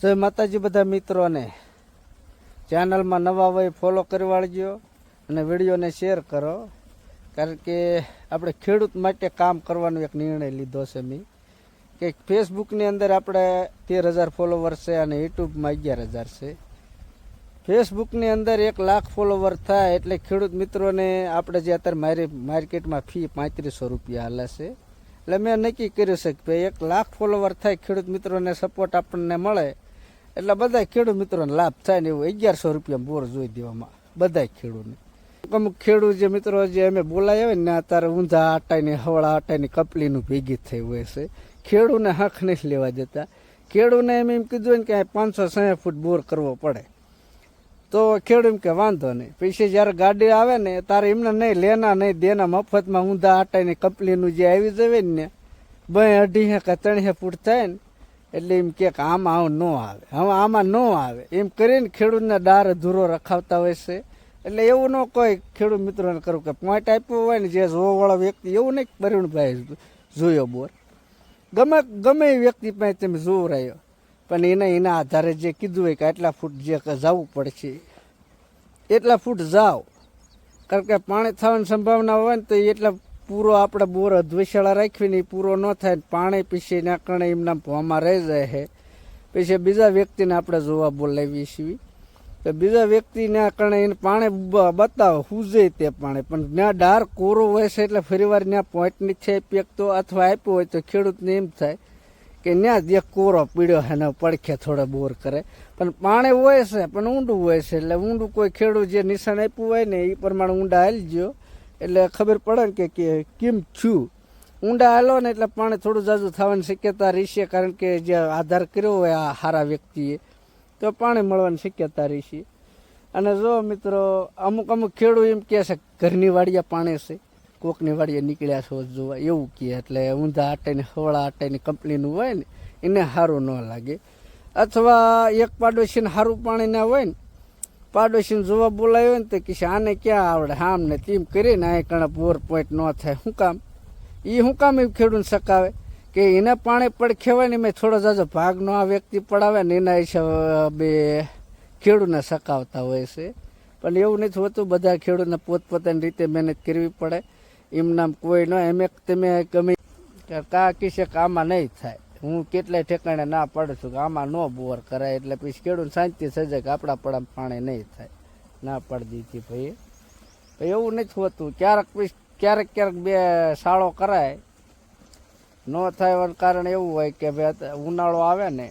જય માતાજી બધા મિત્રોને ચેનલમાં નવા હોય ફોલો કરી વાળજો અને વિડીયોને શેર કરો. કારણ કે આપણે ખેડૂત માટે કામ કરવાનો એક નિર્ણય લીધો છે મેં. કે ફેસબુકની અંદર આપણે તેર હજાર ફોલોવર છે અને યુટ્યુબમાં અગિયાર હજાર છે. ફેસબુકની અંદર એક લાખ ફોલોવર થાય એટલે ખેડૂત મિત્રોને આપણે જે અત્યારે મારી માર્કેટમાં ફી પાંત્રીસો રૂપિયા હાલે છે. એટલે મેં નક્કી કર્યું છે કે એક લાખ ફોલોવર થાય, ખેડૂત મિત્રોને સપોર્ટ આપણને મળે એટલે બધા ખેડૂત મિત્રોને લાભ થાય ને એવું અગિયારસો રૂપિયા બોર જોઈ દેવામાં. બધા ખેડૂતને. અમુક ખેડૂત જે મિત્રો જે અમે બોલાય આવે ને, અત્યારે ઊંધા આટાની, હવળા આટાની, કપલીનું ભેગી થઈ હોય છે. ખેડૂને હક નહીં લેવા દેતા. ખેડૂને એમ એમ કીધું ને કે પાંચસો સાઠ ફૂટ બોર કરવો પડે. તો ખેડૂત કે વાંધો નહીં. પછી જ્યારે ગાડી આવે ને, તારે એમને નહીં લેના, નહીં દેના મફતમાં ઊંધા આટાની, કપલીનું જે આવી જવે ને, બે અઢી કે ત્રણ ફૂટ થાય ને એટલે એમ કે આમાં આવું ન આવે. હવે આમાં ન આવે. એમ કરીને ખેડૂતને ડાર અધૂરો રખાવતા હોય છે. એટલે એવું ન કોઈ ખેડૂત મિત્રોને કરું કે પોઈન્ટ આપ્યો હોય ને જે જોવાવાળો વ્યક્તિ, એવું નહીં પરિણભાઈ જોયો બોર. ગમે ગમે એ વ્યક્તિ પાસે તમે જોવો રહ્યો. પણ એને, એના આધારે જે કીધું હોય કે આટલા ફૂટ જે જવું પડશે, એટલા ફૂટ જાઓ. કારણ કે પાણી થવાની સંભાવના હોય ને તો એટલા પૂરો આપણે બોર અધવિશાળા રાખવીને એ પૂરો ન થાય પાણી પીછી ના કારણે એમના ભોમાં રહી જાય છે પછી બીજા વ્યક્તિને આપણે જોવા બોલાવીએ છીએ. તો બીજા વ્યક્તિને કારણે એને પાણી બતાવો હુજે તે પાણી? પણ ત્યાં ડાર કોરો હોય છે એટલે ફરીવાર ત્યાં પોઈન્ટની છે પેકતો અથવા આપ્યો હોય તો ખેડૂતને એમ થાય કે ત્યાં જે કોરો પીડ્યો છે ને પડખે થોડો બોર કરે. પણ પાણી હોય છે, પણ ઊંડું હોય છે એટલે ઊંડું કોઈ ખેડૂત જે નિશાન આપ્યું હોય ને એ પ્રમાણે ઊંડા હાલી ગયો એટલે ખબર પડે ને કે- કેમ છું? ઊંડા હાલો ને એટલે પાણી થોડું જાજુ થવાની શક્યતા રહેશે, કારણ કે જે આધાર કર્યો હોય આ સારા વ્યક્તિએ, તો પાણી મળવાની શક્યતા રહેશે. અને જો મિત્રો, અમુક અમુક ખેડૂત એમ કહે છે, ઘરની વાડીએ પાણી છે, કોકની વાડીએ નીકળ્યા છો જોવા. એવું કહે, એટલે ઊંધા આટાની હવળા આટાની કંપનીનું હોય ને, એને સારું ન લાગે. અથવા એક પાડોશીને સારું પાણી ના હોય ને પાડોશીને જોવા બોલાયો ને તો કે આને ક્યાં આવડે? આમ ને તેમ કરીને આ કણે બોર પોઈન્ટ ન થાય. શું કામ? એ શું કામ એવું ખેડૂત સકાવે કે એને પાણી પડખે ખેવાય ને મેં થોડો જાજો ભાગનો આ વ્યક્તિ પડાવે ને એના હિસાબે બે ખેડૂતને સકાવતા હોય છે. પણ એવું નથી હોતું, બધા ખેડૂતને પોતપોતાની રીતે મહેનત કરવી પડે. એમનામ કોઈ ન, એમ એક તમે ગમે કે કા કિસે કે આમાં નહીં થાય. હું કેટલાય ઠેકાણે ના પાડું છું કે આમાં ન બોર કરાય એટલે પછી ખેડૂત શાંતિ સજે કે આપણા પડામાં પાણી નહીં થાય. ના પાડી દીધી ભાઈ એવું નથી હોતું. ક્યારેક પછી ક્યારેક ક્યારેક બે શાળો કરાય. ન થાય કારણ એવું હોય કે ભાઈ ઉનાળો આવે ને,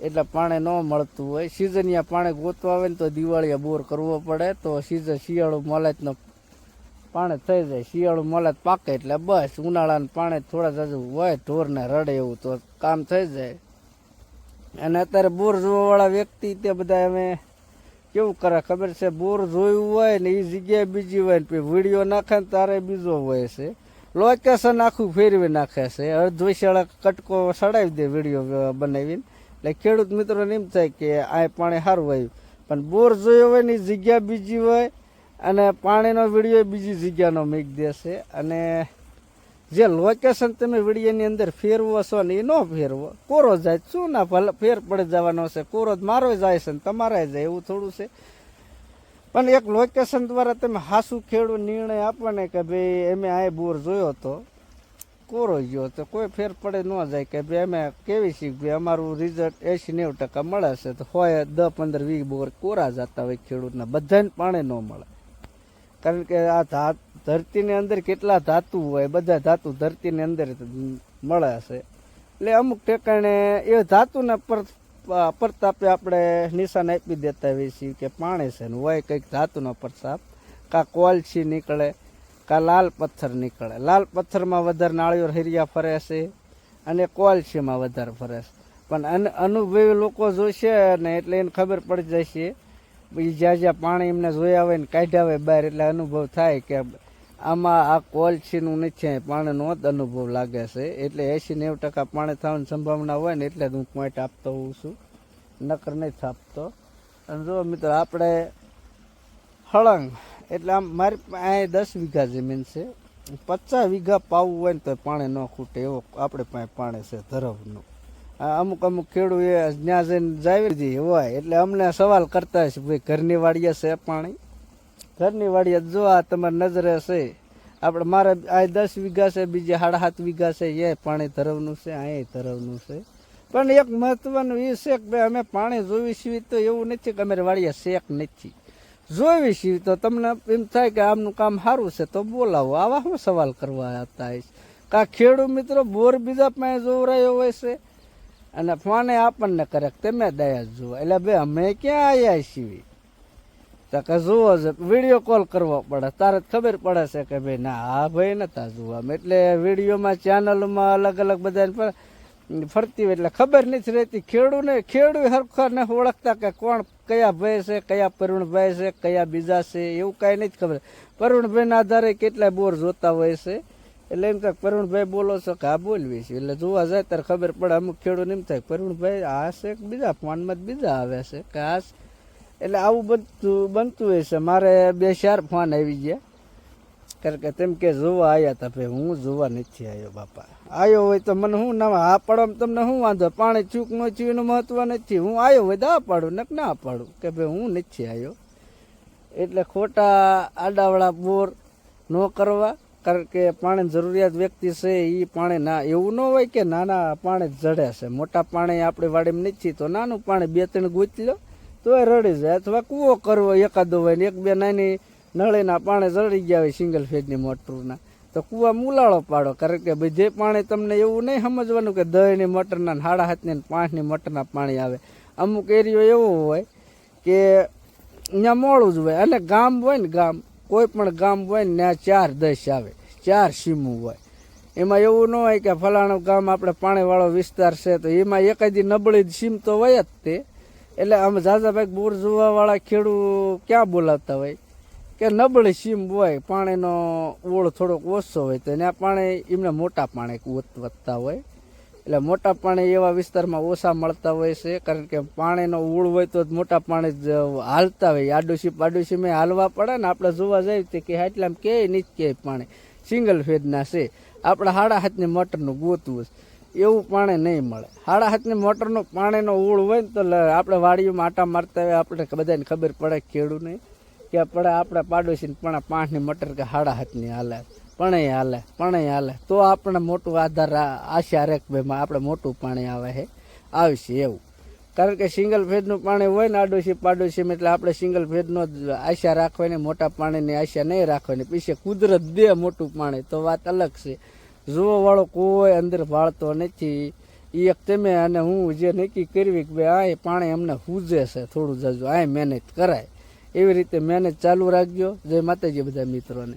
એટલે પાણી ન મળતું હોય. સિઝનિયા પાણી ગોતવા આવે ને તો દિવાળીએ બોર કરવો પડે. તો સિઝન શિયાળું મોલાતનો પાણી થઈ જાય, શિયાળું મોલાત પાકે એટલે બસ. ઉનાળાનું પાણી થોડા જાજુ હોય, ઢોરને રડે એવું તો કામ થઈ જાય. અને અત્યારે બોર જોવાવાળા વ્યક્તિ તે બધા અમે કેવું કરે ખબર છે? બોર જોયું હોય ને એ જગ્યાએ બીજી હોય ને વીડિયો નાખે ને તારે બીજો હોય છે. લોકેશન આખું ફેરવી નાખે છે. અડધોશાળા કટકો સડાવી દે વીડિયો બનાવીને. એટલે ખેડૂત મિત્રોને એમ થાય કે આ પાણી સારું હોય. પણ બોર જોયો હોય ને એ જગ્યા બીજી હોય અને પાણીનો વીડિયો બીજી જગ્યાનો મૂકી દેશે. અને જે લોકેશન તમે વિડીયોની અંદર ફેરવો છો ને એ ન ફેરવો. કોરો જાય, શું ના ભલે ફેર પડી જવાનો છે. કોરો જ મારો જાય છે ને તમારે જાય એવું થોડું છે. પણ એક લોકેશન દ્વારા તમે હાસું ખેડૂત નિર્ણય આપો ને કે ભાઈ અમે આ બોર જોયો તો કોરો ગયો તો કોઈ ફેર પડે ન જાય કે ભાઈ અમે કેવી શીખ ભાઈ અમારું રિઝલ્ટ એસી નેવું ટકા મળે છે. તો હોય દસ પંદર વીસ બોર કોરા જતા હોય ખેડૂતના, બધાને પાણી ન મળે. કારણ કે આ ધાત, ધરતીની અંદર કેટલા ધાતુ હોય, બધા ધાતુ ધરતીની અંદર મળે છે. એટલે અમુક ઠેકાણે એ ધાતુના પર પ્રતાપે આપણે નિશાન આપી દેતા હોઈએ છીએ કે પાણી છે ને હોય કંઈક ધાતુનો પ્રતાપ કાં કોલછી નીકળે, કાં લાલ પથ્થર નીકળે. લાલ પથ્થરમાં વધારે નાળિયેર હરિયા ફરે છે અને કોલસીમાં વધારે ફરે છે. પણ અન- અનુભવી લોકો જોશે ને એટલે એને ખબર પડી જશે પછી જ્યાં જ્યાં પાણી એમને જોયા હોય ને કાઢ્યા હોય બહાર, એટલે અનુભવ થાય કે આમાં આ કોલસીનું નથી પાણીનો જ અનુભવ લાગે છે. એટલે એંસી નેવું ટકા પાણી થવાની સંભાવના હોય ને એટલે જ હું પોઈન્ટ આપતો હોઉં છું. નકર નથી આપતો અને જો મિત્રો આપણે હળંગ, એટલે આમ મારી અહીંયા દસ વીઘા જમીન છે. પચાસ વીઘા પાવું હોય ને તો પાણી ન ખૂટે, એવો આપણે પાસે પાણી છે ધરવનું. અમુક અમુક ખેડૂત એ ત્યાં જઈને જાવી દીધી હોય, એટલે અમને સવાલ કરતા છે ભાઈ ઘરની વાડીએ છે પાણી? ઘરની વાડીએ જો આ તમારી નજરે છે, આપણે મારે આ દસ વીઘા છે, બીજે સાડા સાત વીઘા છે, એ પાણી ધરવનું છે અહીંયા ધરવનું છે. પણ એક મહત્વનું એ છે કે ભાઈ અમે પાણી જોવી છીએ તો એવું નથી કે અમારે વાડીએ શેક નથી. જોવી છીએ તો તમને એમ થાય કે આમનું કામ સારું છે, તો બોલાવો. આવા શું સવાલ કરવા આવતા હશે? કા ખેડૂત મિત્રો બોર બીજા પાસે જોવરાયો હોય છે? અને ફોને આપણને કરે તમે દયા જુઓ. એટલે ભાઈ, અમે ક્યાં આવ્યા છીએ? તો કે જુઓ છે વીડિયો કોલ કરવો પડે. તારે ખબર પડે છે કે ભાઈ, ના, આ ભાઈ નતા જોવા. એટલે વિડીયોમાં ચેનલમાં અલગ અલગ બધા ફરતી હોય એટલે ખબર નથી રહેતી. ખેડૂને ખેડૂ હરખા ને ઓળખતા કે કોણ કયા ભાઈ છે, કયા પરુણભાઈ છે, કયા બીજા છે, એવું કાંઈ નથી ખબર. પરુણભાઈના આધારે કેટલા બોર જોતા હોય છે. એટલે એમ કે પરુણભાઈ બોલો છો કે આ બોલવી છે. એટલે જોવા જાય ત્યારે ખબર પડે અમુક ખેડૂત એમ થાય પરુણભાઈ આ છે બીજા? ફોનમાં બીજા આવે છે કે આ એટલે આવું બનતું બનતું હોય છે. મારે બે, ચાર ફોન આવી ગયા. કારણ કે તેમ કે જોવા આવ્યા હતા ભાઈ, હું જોવા નથી આવ્યો બાપા. આવ્યો હોય તો મને શું ના આ પાડવામાં તમને શું વાંધો? પાણી ચૂક ન ચૂક એનું મહત્વ નથી. હું આવ્યો હોય તો આ પાડું ને ના પાડું. કે ભાઈ હું નથી આવ્યો એટલે ખોટા આડાવાળા બોર ન કરવા. કારણ કે પાણીની જરૂરિયાત વ્યક્તિ છે એ પાણી ના, એવું ન હોય કે નાના પાણી જડે છે. મોટા પાણી આપણી વાડીમાં નથી, તો નાનું પાણી બે ત્રણ ગૂંચી લો તો એ રડી જાય. અથવા કૂવો કરવો એકાદો હોય ને એક બે નાની નળીના પાણી જડી ગયા હોય સિંગલ ફેજની મોટરના, તો કૂવા મુલાળો પાડો. કારણ કે ભાઈ જે પાણી તમને એવું નહીં સમજવાનું કે દહીંની મોટરના સાડા હાથની પાંચની મોટરના પાણી આવે. અમુક એરિયો એવો હોય કે અહીંયા મોડું જ હોય. અને ગામ હોય ને ગામ, કોઈ પણ ગામ હોય ને ત્યાં ચાર દસ આવે. ચાર સીમું હોય. એમાં એવું ન હોય કે ફલાણું ગામ આપણે પાણીવાળો વિસ્તાર છે તો એમાં એકાદી નબળી સીમ તો હોય જ તે. એટલે આમ ઝાઝાભાઈ બોર જોવાવાળા ખેડૂ ક્યાં બોલાતા હોય? કે નબળી સીમ હોય, પાણીનો ઓળ થોડોક ઓછો હોય તો ત્યાં પાણી એમને મોટા પાણી વધતા હોય. એટલે મોટા પાણી એવા વિસ્તારમાં ઓછા મળતા હોય છે, કારણ કે પાણીનો ઓળ હોય તો જ મોટા પાણી જ હાલતા હોય. આડોશી પાડોશી મેં હાલવા પડે ને આપણે જોવા જઈએ કે આટલા કે નહીં કે પાણી. સિંગલ ફેજના છે. આપણે હાડા હાથની મોટરનું ગોતવું છે. એવું પાણી નહીં મળે. હાડા હાથની મોટરનું પાણીનો ઓળ હોય ને તો આપણે વાડીઓમાં આટા મારતા હોય આપણે બધાને ખબર પડે ખેડૂને કે પડે આપણે પાડોશીને પણ પાંચની મોટર કે હાડા હાથની હાલે. પણ હાલે પણ હાલે. તો આપણે મોટું આધાર આશા રેક ભાઈમાં આપણે મોટું પાણી આવે છે આવશે એવું. કારણ કે સિંગલ ફેજનું પાણી હોય ને આડોશી પાડોશીમાં, એટલે આપણે સિંગલ ફેજનો જ આશા રાખવાની, મોટા પાણીની આશા નહીં રાખવાની. પીછે કુદરત દે મોટું પાણી, તો વાત અલગ છે. જોવાવાળો કોઈ અંદર ભાળતો નથી. એ એક તમે અને હું જે નક્કી કરવી કે ભાઈ, આ પાણી અમને હુજે છે, થોડું જજો, આ મહેનત કરાય. એવી રીતે મહેનત ચાલુ રાખજો. જય માતાજી બધા મિત્રોને.